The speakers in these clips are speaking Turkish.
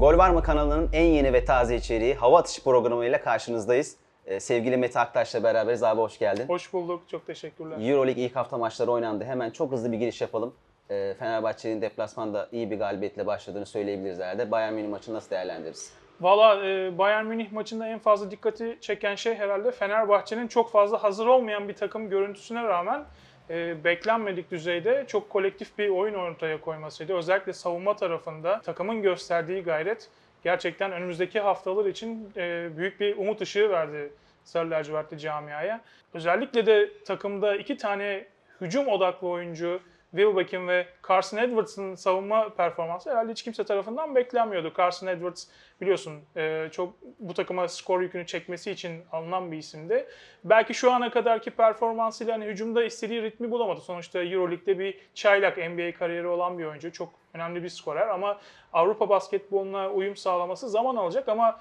Gol Var mı kanalının en yeni ve taze içeriği hava atışı programıyla karşınızdayız. Ee, sevgili Mete Aktaş'la beraberiz. Abi hoş geldin. Hoş bulduk. Çok teşekkürler. Euroleague ilk hafta maçları oynandı. Hemen çok hızlı bir giriş yapalım. Ee, Fenerbahçe'nin deplasmanda iyi bir galibiyetle başladığını söyleyebiliriz herhalde. Bayern Münih maçını nasıl değerlendiririz? Valla e, Bayern Münih maçında en fazla dikkati çeken şey herhalde Fenerbahçe'nin çok fazla hazır olmayan bir takım görüntüsüne rağmen e, beklenmedik düzeyde çok kolektif bir oyun ortaya koymasıydı. Özellikle savunma tarafında takımın gösterdiği gayret gerçekten önümüzdeki haftalar için e, büyük bir umut ışığı verdi Sarı Lacivertli camiaya. Özellikle de takımda iki tane hücum odaklı oyuncu Wilbeck'in ve Carson Edwards'ın savunma performansı herhalde hiç kimse tarafından beklenmiyordu. Carson Edwards biliyorsun e, çok bu takıma skor yükünü çekmesi için alınan bir isimdi. Belki şu ana kadarki performansıyla hani hücumda istediği ritmi bulamadı. Sonuçta Euroleague'de bir çaylak NBA kariyeri olan bir oyuncu. Çok önemli bir skorer ama Avrupa basketboluna uyum sağlaması zaman alacak ama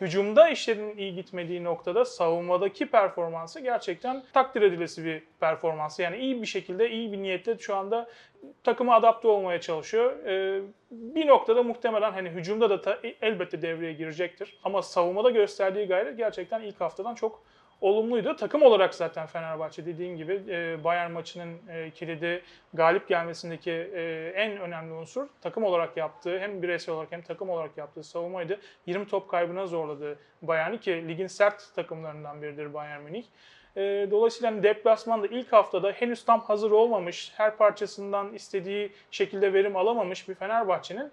hücumda işlerin iyi gitmediği noktada savunmadaki performansı gerçekten takdir edilesi bir performansı. Yani iyi bir şekilde, iyi bir niyetle şu anda takıma adapte olmaya çalışıyor. Ee, bir noktada muhtemelen hani hücumda da elbette devreye girecektir. Ama savunmada gösterdiği gayret gerçekten ilk haftadan çok olumluydu. Takım olarak zaten Fenerbahçe dediğin gibi e, Bayern maçının e, kilidi galip gelmesindeki e, en önemli unsur takım olarak yaptığı hem bireysel olarak hem takım olarak yaptığı savunmaydı. 20 top kaybına zorladı Bayern'i ki ligin sert takımlarından biridir Bayern Münih. E, dolayısıyla hani deplasmanda ilk haftada henüz tam hazır olmamış, her parçasından istediği şekilde verim alamamış bir Fenerbahçe'nin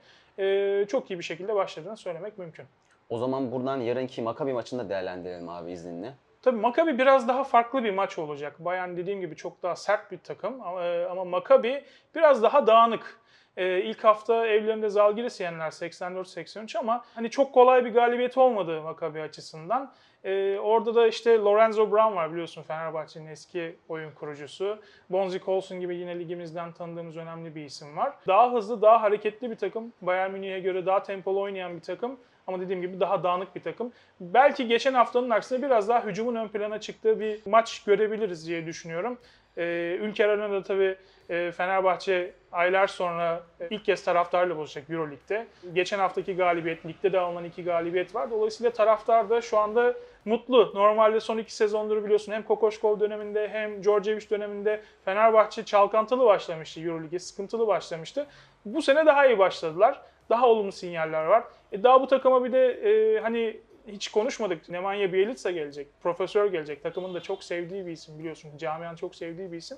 çok iyi bir şekilde başladığını söylemek mümkün. O zaman buradan yarınki Maccabi maçını da değerlendirelim abi izninle. Tabii Maccabi biraz daha farklı bir maç olacak. Bayern dediğim gibi çok daha sert bir takım ama, e, Maccabi biraz daha dağınık. Ee, ilk hafta evlerinde Zalgiris'i yendiler 84-83 ama hani çok kolay bir galibiyet olmadı Maccabi açısından. Ee, orada da işte Lorenzo Brown var biliyorsun Fenerbahçe'nin eski oyun kurucusu. Bonzi Colson gibi yine ligimizden tanıdığımız önemli bir isim var. Daha hızlı, daha hareketli bir takım. Bayern Münih'e göre daha tempolu oynayan bir takım. Ama dediğim gibi daha dağınık bir takım. Belki geçen haftanın aksine biraz daha hücumun ön plana çıktığı bir maç görebiliriz diye düşünüyorum. Ee, Ülker Arena'da tabii e, Fenerbahçe aylar sonra e, ilk kez taraftarla buluşacak Euroleague'de. Geçen haftaki galibiyet, ligde de alınan iki galibiyet var. Dolayısıyla taraftar da şu anda mutlu. Normalde son iki sezondur biliyorsun hem Kokoşkov döneminde hem Djordjevic döneminde Fenerbahçe çalkantılı başlamıştı Euroleague'e, sıkıntılı başlamıştı. Bu sene daha iyi başladılar. Daha olumlu sinyaller var. E daha bu takıma bir de e, hani hiç konuşmadık. Nemanja Bjelica gelecek. Profesör gelecek. Takımın da çok sevdiği bir isim biliyorsun. Camianın çok sevdiği bir isim.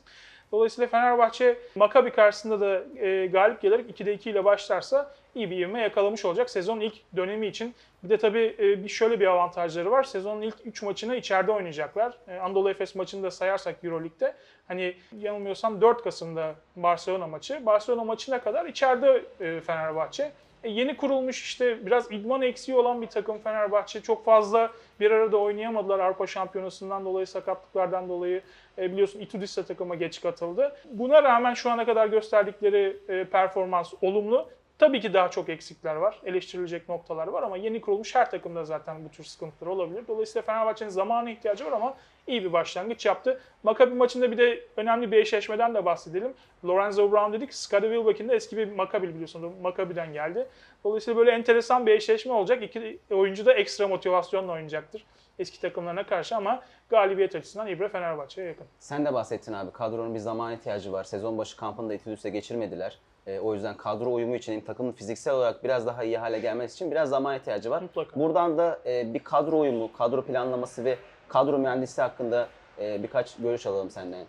Dolayısıyla Fenerbahçe Maccabi karşısında da e, galip gelerek 2'de 2 ile başlarsa iyi bir ivme yakalamış olacak sezonun ilk dönemi için. Bir de tabii e, bir şöyle bir avantajları var. Sezonun ilk 3 maçını içeride oynayacaklar. E, Anadolu Efes maçını da sayarsak Euroleague'de hani yanılmıyorsam 4 Kasım'da Barcelona maçı. Barcelona maçına kadar içeride e, Fenerbahçe. E, yeni kurulmuş işte biraz idman eksiği olan bir takım Fenerbahçe. Çok fazla bir arada oynayamadılar Avrupa Şampiyonası'ndan dolayı, sakatlıklardan dolayı. E, biliyorsun Itudis de takıma geç katıldı. Buna rağmen şu ana kadar gösterdikleri e, performans olumlu. Tabii ki daha çok eksikler var, eleştirilecek noktalar var ama yeni kurulmuş her takımda zaten bu tür sıkıntılar olabilir. Dolayısıyla Fenerbahçe'nin zamana ihtiyacı var ama iyi bir başlangıç yaptı. Maccabi maçında bir de önemli bir eşleşmeden de bahsedelim. Lorenzo Brown dedik, Scottie Wilbeck'in de eski bir Maccabi biliyorsun, Maccabi'den geldi. Dolayısıyla böyle enteresan bir eşleşme olacak. İki oyuncu da ekstra motivasyonla oynayacaktır eski takımlarına karşı ama galibiyet açısından İbre Fenerbahçe'ye yakın. Sen de bahsettin abi kadronun bir zaman ihtiyacı var. Sezon başı kampını da Itudis'e geçirmediler. E, o yüzden kadro uyumu için hem takımın fiziksel olarak biraz daha iyi hale gelmesi için biraz zaman ihtiyacı var. Mutlaka. Buradan da e, bir kadro uyumu, kadro planlaması ve kadro mühendisliği hakkında e, birkaç görüş alalım senden.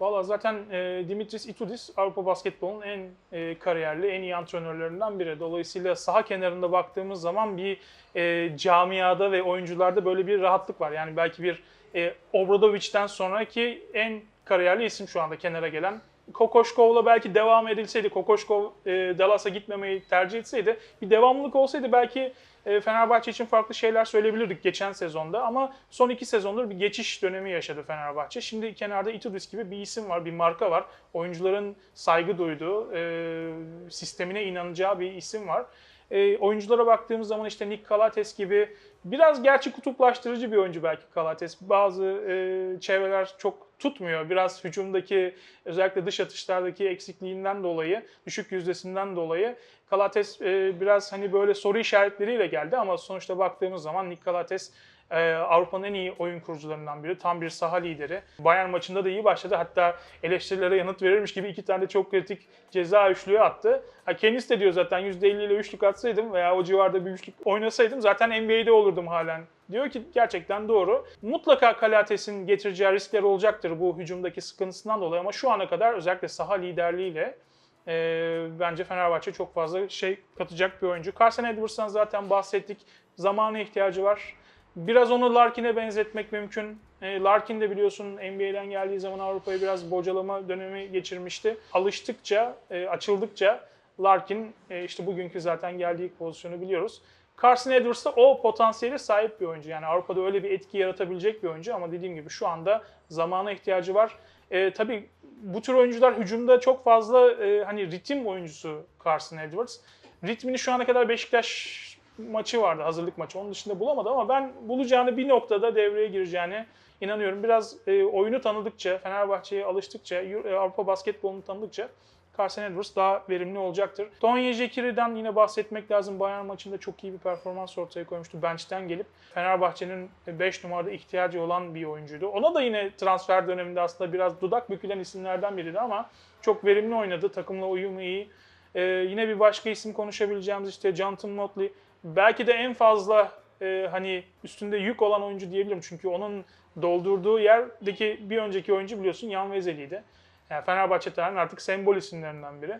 Valla zaten e, Dimitris Itudis Avrupa basketbolunun en e, kariyerli, en iyi antrenörlerinden biri. Dolayısıyla saha kenarında baktığımız zaman bir e, camiada ve oyuncularda böyle bir rahatlık var. Yani belki bir e, Obradovic'den sonraki en kariyerli isim şu anda kenara gelen. Kokoşkov'la belki devam edilseydi, Kokoşkov e, Dallas'a gitmemeyi tercih etseydi, bir devamlılık olsaydı belki e, Fenerbahçe için farklı şeyler söyleyebilirdik geçen sezonda ama son iki sezondur bir geçiş dönemi yaşadı Fenerbahçe. Şimdi kenarda Itudis gibi bir isim var, bir marka var. Oyuncuların saygı duyduğu, e, sistemine inanacağı bir isim var. E, oyunculara baktığımız zaman işte Nick Kalates gibi biraz gerçi kutuplaştırıcı bir oyuncu belki Kalates. Bazı e, çevreler çok tutmuyor. Biraz hücumdaki özellikle dış atışlardaki eksikliğinden dolayı, düşük yüzdesinden dolayı Kalates e, biraz hani böyle soru işaretleriyle geldi ama sonuçta baktığımız zaman Nick Kalates e, Avrupa'nın en iyi oyun kurucularından biri. Tam bir saha lideri. Bayern maçında da iyi başladı. Hatta eleştirilere yanıt verirmiş gibi iki tane de çok kritik ceza üçlüğü attı. Ha, kendisi de diyor zaten %50 ile üçlük atsaydım veya o civarda bir üçlük oynasaydım zaten NBA'de olurdum halen. Diyor ki gerçekten doğru. Mutlaka Kalates'in getireceği riskler olacaktır bu hücumdaki sıkıntısından dolayı ama şu ana kadar özellikle saha liderliğiyle e, bence Fenerbahçe çok fazla şey katacak bir oyuncu. Carson Edwards'tan zaten bahsettik. Zamana ihtiyacı var. Biraz onu Larkin'e benzetmek mümkün. E, Larkin de biliyorsun NBA'den geldiği zaman Avrupa'ya biraz bocalama dönemi geçirmişti. Alıştıkça, e, açıldıkça Larkin e, işte bugünkü zaten geldiği pozisyonu biliyoruz. Carson Edwards da o potansiyeli sahip bir oyuncu. Yani Avrupa'da öyle bir etki yaratabilecek bir oyuncu ama dediğim gibi şu anda zamana ihtiyacı var. E, tabii bu tür oyuncular hücumda çok fazla e, hani ritim oyuncusu Carson Edwards. Ritmini şu ana kadar Beşiktaş maçı vardı, hazırlık maçı. Onun dışında bulamadı ama ben bulacağını bir noktada devreye gireceğine inanıyorum. Biraz e, oyunu tanıdıkça, Fenerbahçe'ye alıştıkça, e, Avrupa basketbolunu tanıdıkça Carson Edwards daha verimli olacaktır. Tonye Jekiri'den yine bahsetmek lazım. Bayern maçında çok iyi bir performans ortaya koymuştu. Bench'ten gelip Fenerbahçe'nin 5 numarada ihtiyacı olan bir oyuncuydu. Ona da yine transfer döneminde aslında biraz dudak bükülen isimlerden biriydi ama çok verimli oynadı. Takımla uyumu iyi. Ee, yine bir başka isim konuşabileceğimiz işte Jonathan Motley. Belki de en fazla e, hani üstünde yük olan oyuncu diyebilirim. Çünkü onun doldurduğu yerdeki bir önceki oyuncu biliyorsun Yan Vezeli'ydi. Yani Fenerbahçe tarihinin artık sembol isimlerinden biri.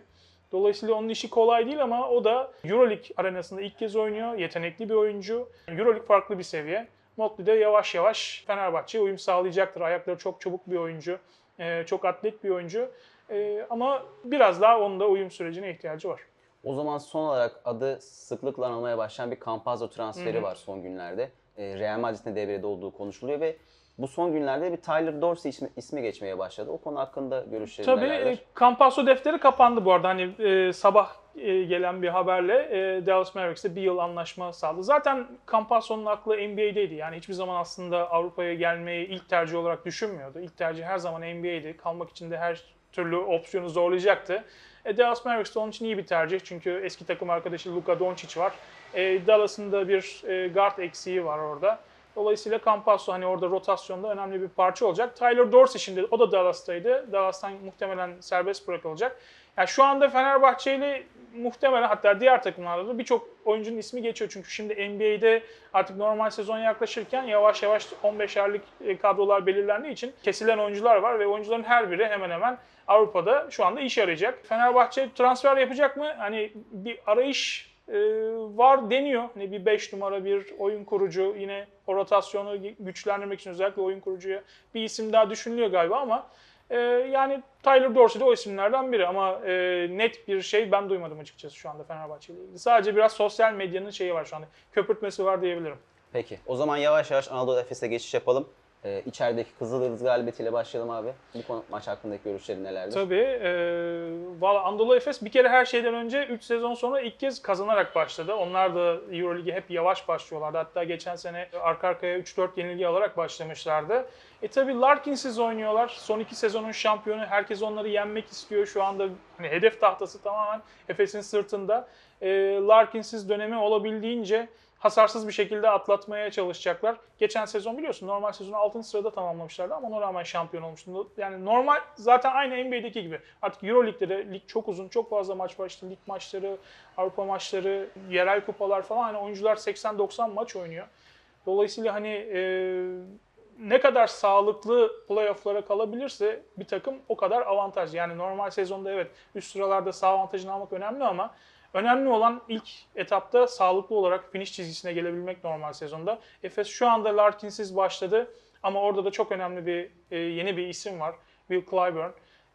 Dolayısıyla onun işi kolay değil ama o da Euroleague arenasında ilk kez oynuyor. Yetenekli bir oyuncu. Euroleague farklı bir seviye. Motley de yavaş yavaş Fenerbahçe'ye uyum sağlayacaktır. Ayakları çok çabuk bir oyuncu. e, Çok atlet bir oyuncu. E, Ama biraz daha onun da uyum sürecine ihtiyacı var. O zaman son olarak adı sıklıkla anılmaya başlayan bir Campazzo transferi Hı hı. var son günlerde. Ee, Real Madrid'in de devrede olduğu konuşuluyor ve bu son günlerde bir Tyler Dorsey ismi, ismi geçmeye başladı. O konu hakkında görüşlerin Tabii nelerdir? e, Campasso defteri kapandı bu arada. Hani e, sabah e, gelen bir haberle e, Dallas Mavericks'te bir yıl anlaşma sağladı. Zaten Campasso'nun aklı NBA'deydi. Yani hiçbir zaman aslında Avrupa'ya gelmeyi ilk tercih olarak düşünmüyordu. İlk tercih her zaman NBA'ydi. Kalmak için de her türlü opsiyonu zorlayacaktı. E, Dallas Mavericks de onun için iyi bir tercih. Çünkü eski takım arkadaşı Luka Doncic var. E, Dallas'ın da bir e, guard eksiği var orada. Dolayısıyla Campasso hani orada rotasyonda önemli bir parça olacak. Tyler Dorsey şimdi o da Dallas'taydı. Dallas'tan muhtemelen serbest bırakılacak. Yani şu anda Fenerbahçe ile muhtemelen hatta diğer takımlarda da birçok oyuncunun ismi geçiyor. Çünkü şimdi NBA'de artık normal sezon yaklaşırken yavaş yavaş 15 aylık e, kadrolar belirlendiği için kesilen oyuncular var ve oyuncuların her biri hemen hemen Avrupa'da şu anda iş arayacak. Fenerbahçe transfer yapacak mı? Hani bir arayış e, var deniyor. Hani bir 5 numara bir oyun kurucu yine o rotasyonu güçlendirmek için özellikle oyun kurucuya bir isim daha düşünülüyor galiba ama e, yani Tyler Dorsey de o isimlerden biri ama e, net bir şey ben duymadım açıkçası şu anda Fenerbahçe ile ilgili. Sadece biraz sosyal medyanın şeyi var şu anda. Köpürtmesi var diyebilirim. Peki. O zaman yavaş yavaş Anadolu Efes'e geçiş yapalım. Ee, içerideki Kızıldırız galibiyetiyle başlayalım abi. Bu konu, maç hakkındaki görüşlerin nelerdir? Tabii. E, Valla Anadolu Efes bir kere her şeyden önce 3 sezon sonra ilk kez kazanarak başladı. Onlar da Euroleague'e hep yavaş başlıyorlardı. Hatta geçen sene arka arkaya 3-4 yenilgi alarak başlamışlardı. E tabii Larkin'siz oynuyorlar. Son iki sezonun şampiyonu. Herkes onları yenmek istiyor. Şu anda hani hedef tahtası tamamen Efes'in sırtında. E, Larkin'siz dönemi olabildiğince hasarsız bir şekilde atlatmaya çalışacaklar. Geçen sezon biliyorsun normal sezonu 6. sırada tamamlamışlardı ama ona rağmen şampiyon olmuştu. Yani normal zaten aynı NBA'deki gibi. Artık Euroleague'de de lig çok uzun, çok fazla maç var. İşte lig maçları, Avrupa maçları, yerel kupalar falan. Hani oyuncular 80-90 maç oynuyor. Dolayısıyla hani e, ne kadar sağlıklı playoff'lara kalabilirse bir takım o kadar avantaj. Yani normal sezonda evet üst sıralarda sağ avantajını almak önemli ama önemli olan ilk etapta sağlıklı olarak finish çizgisine gelebilmek normal sezonda. Efes şu anda Larkin'siz başladı ama orada da çok önemli bir e, yeni bir isim var. Will Clyburn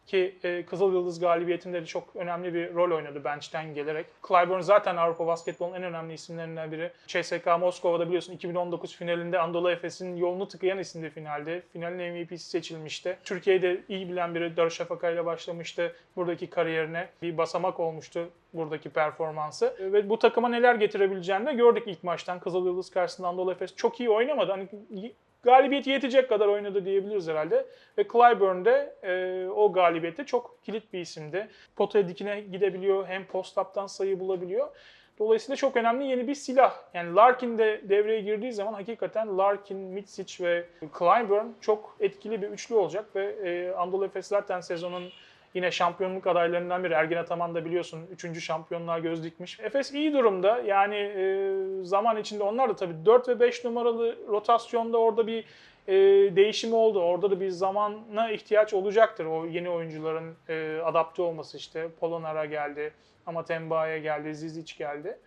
ki e, Kızıl Yıldız galibiyetinde de çok önemli bir rol oynadı bench'ten gelerek. Clyburn zaten Avrupa basketbolunun en önemli isimlerinden biri. CSKA Moskova'da biliyorsun 2019 finalinde Anadolu Efes'in yolunu tıkayan isimdi finalde. Finalin MVP'si seçilmişti. Türkiye'de iyi bilen biri Darüşşafaka ile başlamıştı buradaki kariyerine. Bir basamak olmuştu buradaki performansı. Ve bu takıma neler getirebileceğini de gördük ilk maçtan. Kızıl Yıldız karşısında Anadolu Efes çok iyi oynamadı. Hani galibiyet yetecek kadar oynadı diyebiliriz herhalde. Ve Clyburn de e, o galibiyette çok kilit bir isimdi. Potaya dikine gidebiliyor, hem post-up'tan sayı bulabiliyor. Dolayısıyla çok önemli yeni bir silah. Yani Larkin de devreye girdiği zaman hakikaten Larkin, Mitsic ve Clyburn çok etkili bir üçlü olacak ve e, Anadolu Efes zaten sezonun yine şampiyonluk adaylarından biri. Ergin Ataman da biliyorsun 3. şampiyonluğa göz dikmiş. Efes iyi durumda. Yani e, zaman içinde onlar da tabii 4 ve 5 numaralı rotasyonda orada bir e, değişimi oldu. Orada da bir zamana ihtiyaç olacaktır. O yeni oyuncuların e, adapte olması işte. Polonara geldi, Amatemba'ya geldi, Zizic geldi.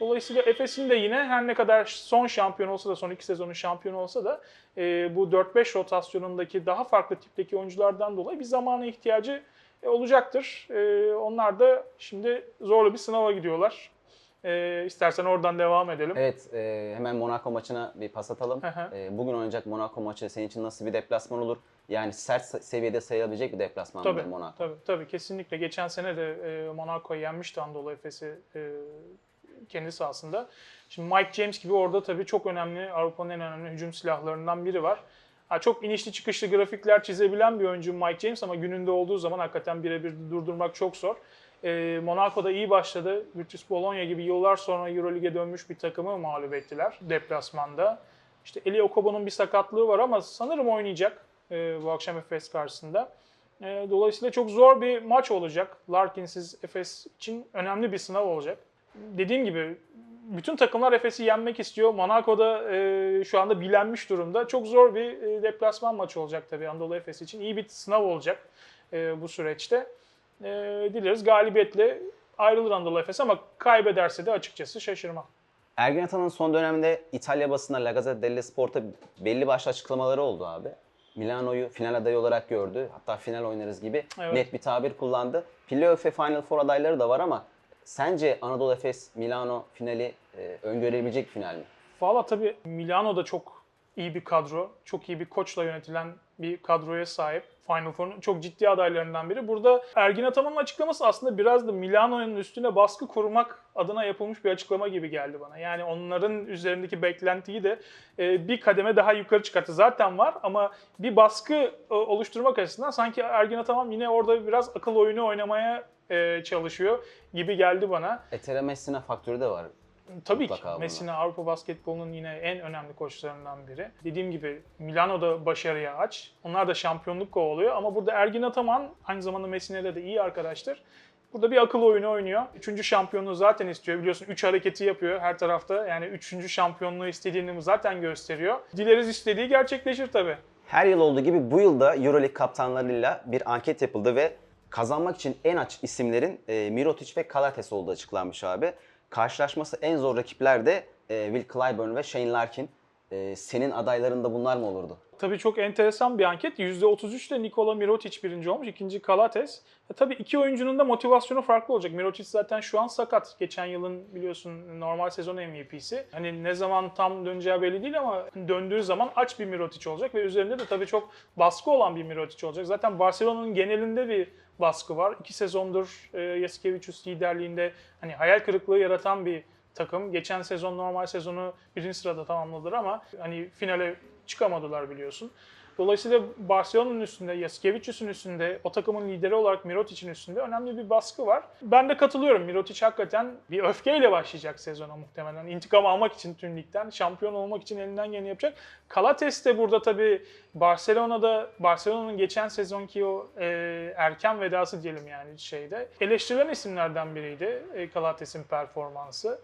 Dolayısıyla Efes'in de yine her ne kadar son şampiyon olsa da, son iki sezonun şampiyonu olsa da e, bu 4-5 rotasyonundaki daha farklı tipteki oyunculardan dolayı bir zamana ihtiyacı e, olacaktır. E, onlar da şimdi zorlu bir sınava gidiyorlar. E, istersen oradan devam edelim. Evet, e, hemen Monaco maçına bir pas atalım. E, bugün oynayacak Monaco maçı senin için nasıl bir deplasman olur? Yani sert se- seviyede sayılabilecek bir deplasman Tabii, mıdır Monaco? tabii, tabii kesinlikle. Geçen sene de e, Monaco'yu yenmişti Anadolu Efes'i e, kendi sahasında. Şimdi Mike James gibi orada tabii çok önemli, Avrupa'nın en önemli hücum silahlarından biri var. Ha, çok inişli çıkışlı grafikler çizebilen bir oyuncu Mike James ama gününde olduğu zaman hakikaten birebir durdurmak çok zor. E, Monaco'da iyi başladı. Virtus Bologna gibi yıllar sonra Euroleague'e dönmüş bir takımı mağlup ettiler deplasmanda. İşte Eli Okobo'nun bir sakatlığı var ama sanırım oynayacak e, bu akşam Efes karşısında. E, dolayısıyla çok zor bir maç olacak. Larkin'siz Efes için önemli bir sınav olacak. Dediğim gibi bütün takımlar Efes'i yenmek istiyor. Monaco'da e, şu anda bilenmiş durumda. Çok zor bir e, deplasman maçı olacak tabii Anadolu Efes için. İyi bir sınav olacak e, bu süreçte. E, dileriz galibiyetle ayrılır Anadolu Efes ama kaybederse de açıkçası şaşırmam. Ergin Ataman'ın son dönemde İtalya basına La Gazzetta dello Sport'a belli başlı açıklamaları oldu abi. Milano'yu final adayı olarak gördü. Hatta final oynarız gibi Evet. net bir tabir kullandı. Playoff ve Final Four adayları da var ama sence Anadolu Efes Milano finali e, öngörebilecek final mi? Valla tabii Milano'da çok iyi bir kadro, çok iyi bir koçla yönetilen bir kadroya sahip. Final Four'un çok ciddi adaylarından biri. Burada Ergin Ataman'ın açıklaması aslında biraz da Milano'nun üstüne baskı kurmak adına yapılmış bir açıklama gibi geldi bana. Yani onların üzerindeki beklentiyi de e, bir kademe daha yukarı çıkarttı. Zaten var ama bir baskı e, oluşturmak açısından sanki Ergin Ataman yine orada biraz akıl oyunu oynamaya e, çalışıyor gibi geldi bana. Etere Messina faktörü de var. Tabii Mutlaka ki. buna. Messina Avrupa basketbolunun yine en önemli koçlarından biri. Dediğim gibi Milano'da başarıya aç. Onlar da şampiyonluk kovalıyor ama burada Ergin Ataman aynı zamanda Messina'da da iyi arkadaştır. Burada bir akıl oyunu oynuyor. Üçüncü şampiyonluğu zaten istiyor. Biliyorsun üç hareketi yapıyor her tarafta. Yani üçüncü şampiyonluğu istediğini zaten gösteriyor. Dileriz istediği gerçekleşir tabii. Her yıl olduğu gibi bu yılda Euroleague kaptanlarıyla bir anket yapıldı ve kazanmak için en aç isimlerin e, Mirotic ve Kalates olduğu açıklanmış abi. Karşılaşması en zor rakipler de e, Will Clyburn ve Shane Larkin. E, senin adayların da bunlar mı olurdu? Tabii çok enteresan bir anket. %33 de Nikola Mirotic birinci olmuş, ikinci Kalates. E tabii iki oyuncunun da motivasyonu farklı olacak. Mirotic zaten şu an sakat. Geçen yılın biliyorsun normal sezon MVP'si. Hani ne zaman tam döneceği belli değil ama döndüğü zaman aç bir Mirotic olacak ve üzerinde de tabii çok baskı olan bir Mirotic olacak. Zaten Barcelona'nın genelinde bir baskı var. İki sezondur e, Yasikevicius liderliğinde hani hayal kırıklığı yaratan bir takım. Geçen sezon normal sezonu birinci sırada tamamladılar ama hani finale çıkamadılar biliyorsun. Dolayısıyla Barcelona'nın üstünde, Yasikevicius'un üstünde, o takımın lideri olarak Mirotic'in üstünde önemli bir baskı var. Ben de katılıyorum. Mirotic hakikaten bir öfkeyle başlayacak sezona muhtemelen. İntikam almak için tüm ligden, şampiyon olmak için elinden geleni yapacak. Kalates de burada tabii Barcelona'da, Barcelona'nın geçen sezonki o e, erken vedası diyelim yani şeyde. Eleştirilen isimlerden biriydi e, performansı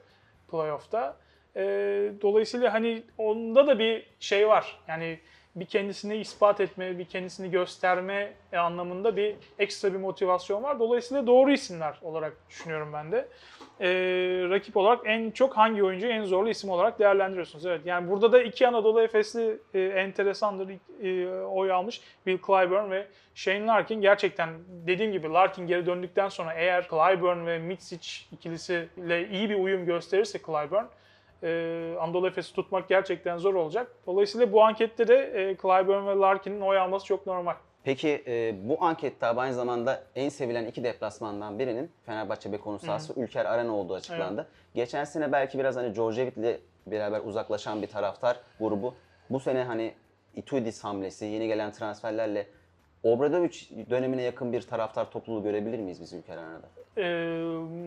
playoff'ta. E, dolayısıyla hani onda da bir şey var. Yani bir kendisini ispat etme, bir kendisini gösterme anlamında bir ekstra bir motivasyon var. Dolayısıyla doğru isimler olarak düşünüyorum ben de. E, rakip olarak en çok hangi oyuncuyu en zorlu isim olarak değerlendiriyorsunuz? Evet yani burada da iki Anadolu Efesli e, enteresandır e, oy almış. Will Clyburn ve Shane Larkin. Gerçekten dediğim gibi Larkin geri döndükten sonra eğer Clyburn ve Mitsic ikilisiyle iyi bir uyum gösterirse Clyburn e, Anadolu Efes'i tutmak gerçekten zor olacak. Dolayısıyla bu ankette de e, Clyburn ve Larkin'in oy alması çok normal. Peki e, bu ankette aynı zamanda en sevilen iki deplasmandan birinin Fenerbahçe Beko sahası Ülker Arena olduğu açıklandı. Geçen sene belki biraz hani Djordjevic ile beraber uzaklaşan bir taraftar grubu. Bu sene hani Itudis hamlesi, yeni gelen transferlerle Obradoviç dönemine yakın bir taraftar topluluğu görebilir miyiz biz ülke arenada? Ee,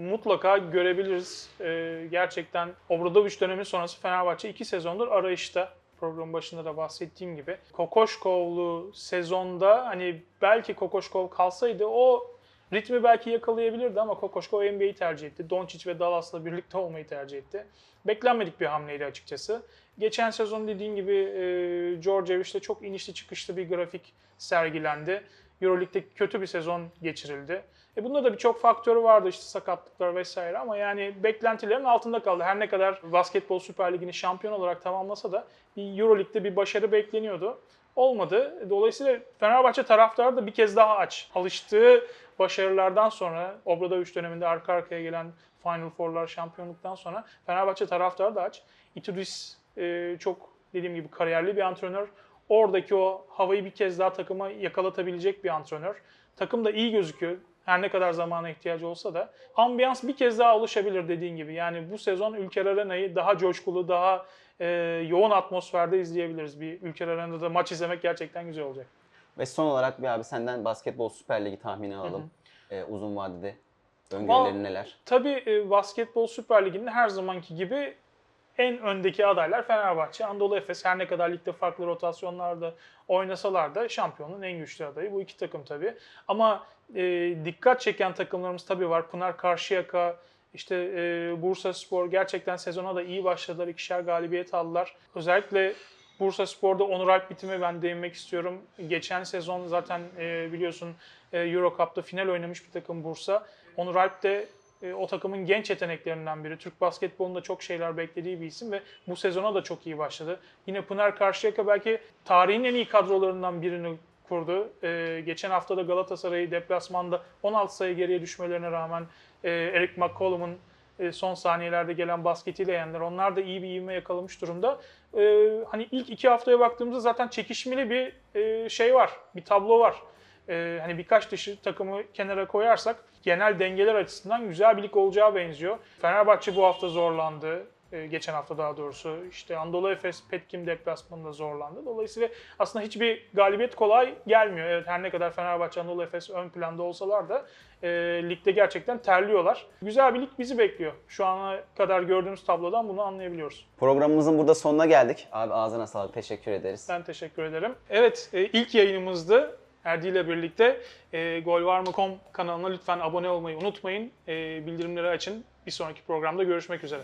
mutlaka görebiliriz. Ee, gerçekten Obradoviç dönemi sonrası Fenerbahçe iki sezondur arayışta. Programın başında da bahsettiğim gibi. Kokoşkovlu sezonda hani belki Kokoşkov kalsaydı o ritmi belki yakalayabilirdi ama Kokoşkov NBA'yi tercih etti. Doncic ve Dallas'la birlikte olmayı tercih etti. Beklenmedik bir hamleydi açıkçası. Geçen sezon dediğin gibi e, Djordjevic'te çok inişli çıkışlı bir grafik sergilendi. Euroleague'de kötü bir sezon geçirildi. E bunda da birçok faktörü vardı işte sakatlıklar vesaire ama yani beklentilerin altında kaldı. Her ne kadar Basketbol Süper Ligi'ni şampiyon olarak tamamlasa da bir Euroleague'de bir başarı bekleniyordu. Olmadı. Dolayısıyla Fenerbahçe taraftarı da bir kez daha aç. Alıştığı başarılardan sonra Obradoviç döneminde arka arkaya gelen Final Four'lar, şampiyonluktan sonra Fenerbahçe taraftarı da aç. Itudis e, çok dediğim gibi kariyerli bir antrenör. Oradaki o havayı bir kez daha takıma yakalatabilecek bir antrenör. Takım da iyi gözüküyor. Her ne kadar zamana ihtiyacı olsa da. Ambiyans bir kez daha oluşabilir dediğin gibi. Yani bu sezon Ülker Arena'yı daha coşkulu, daha e, yoğun atmosferde izleyebiliriz. Bir Ülker Arena'da maç izlemek gerçekten güzel olacak. Ve son olarak bir abi senden Basketbol Süper Ligi tahmini alalım. Ee, uzun vadede öngörülerin neler? Tabii e, Basketbol Süper Ligi'nin her zamanki gibi en öndeki adaylar Fenerbahçe, Anadolu Efes her ne kadar ligde farklı rotasyonlarda oynasalar da şampiyonun en güçlü adayı. Bu iki takım tabii. Ama e, dikkat çeken takımlarımız tabii var. Pınar Karşıyaka, işte e, Bursa Spor gerçekten sezona da iyi başladılar. İkişer galibiyet aldılar. Özellikle Bursa Spor'da Onur Alp bitimi ben değinmek istiyorum. Geçen sezon zaten e, biliyorsun e, Euro Cup'ta final oynamış bir takım Bursa. Onur Alp de e, o takımın genç yeteneklerinden biri. Türk basketbolunda çok şeyler beklediği bir isim ve bu sezona da çok iyi başladı. Yine Pınar Karşıyaka belki tarihin en iyi kadrolarından birini kurdu. E, geçen hafta da Galatasaray'ı deplasmanda 16 sayı geriye düşmelerine rağmen e, Eric McCollum'un e, son saniyelerde gelen basketiyle yendiler. Onlar da iyi bir ivme yakalamış durumda. E, hani ilk iki haftaya baktığımızda zaten çekişmeli bir e, şey var, bir tablo var. E, hani birkaç dışı takımı kenara koyarsak genel dengeler açısından güzel bir lig olacağı benziyor. Fenerbahçe bu hafta zorlandı. E, geçen hafta daha doğrusu. İşte Anadolu Efes Petkim deplasmanında zorlandı. Dolayısıyla aslında hiçbir galibiyet kolay gelmiyor. Evet her ne kadar Fenerbahçe Anadolu Efes ön planda olsalar da e, ligde gerçekten terliyorlar. Güzel bir lig bizi bekliyor. Şu ana kadar gördüğümüz tablodan bunu anlayabiliyoruz. Programımızın burada sonuna geldik. Abi ağzına sağlık. Teşekkür ederiz. Ben teşekkür ederim. Evet e, ilk yayınımızdı. Erdi ile birlikte e, golvarmı.com kanalına lütfen abone olmayı unutmayın. E, bildirimleri açın. Bir sonraki programda görüşmek üzere.